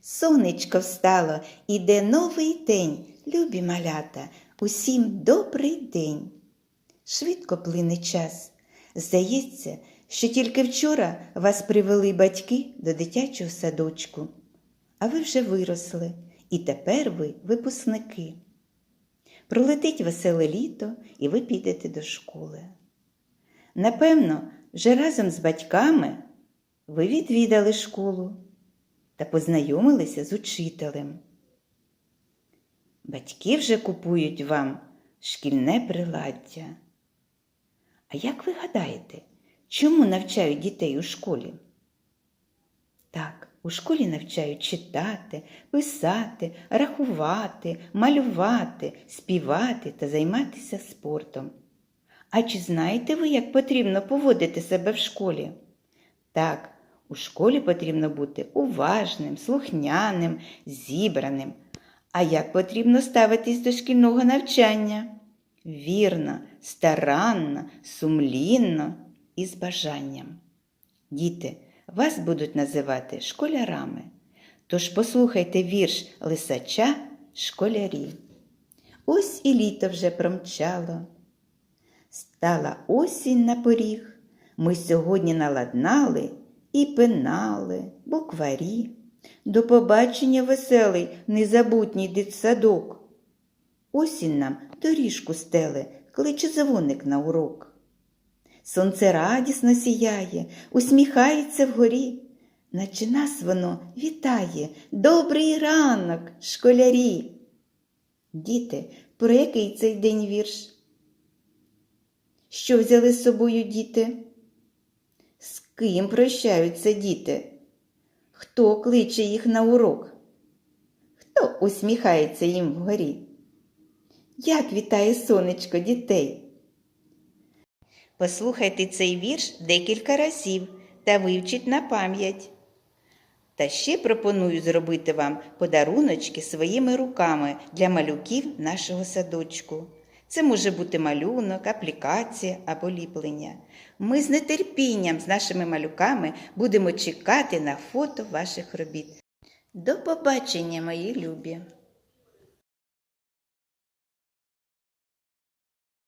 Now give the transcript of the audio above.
Сонечко встало, іде новий день. Любі малята, усім добрий день. Швидко плине час. Здається, що тільки вчора вас привели батьки до дитячого садочку, а ви вже виросли, і тепер ви випускники. Пролетить веселе літо, і ви підете до школи. Напевно, вже разом з батьками ви відвідали школу та познайомилися з учителем. Батьки вже купують вам шкільне приладдя. А як ви гадаєте, чому навчають дітей у школі? Так, у школі навчають читати, писати, рахувати, малювати, співати та займатися спортом. А чи знаєте ви, як потрібно поводити себе в школі? Так, у школі потрібно бути уважним, слухняним, зібраним. А як потрібно ставитись до шкільного навчання? Вірно, старанно, сумлінно і з бажанням. Діти, вас будуть називати школярами. Тож послухайте вірш лисача школярі. Ось і літо вже промчало. Стала осінь на поріг. Ми сьогодні наладнали і пенали, букварі. До побачення веселий, незабутній дитсадок. Осінь нам доріжку стеле, кличе дзвоник на урок. Сонце радісно сіяє, усміхається вгорі, наче нас воно вітає. Добрий ранок, школярі. Діти, про який цей день вірш? Що взяли з собою діти? Ким прощаються діти? Хто кличе їх на урок? Хто усміхається їм вгорі? Як вітає сонечко дітей? Послухайте цей вірш декілька разів та вивчіть на пам'ять. Та ще пропоную зробити вам подаруночки своїми руками для малюків нашого садочку. Це може бути малюнок, аплікація або ліплення. Ми з нетерпінням з нашими малюками будемо чекати на фото ваших робіт. До побачення, мої любі!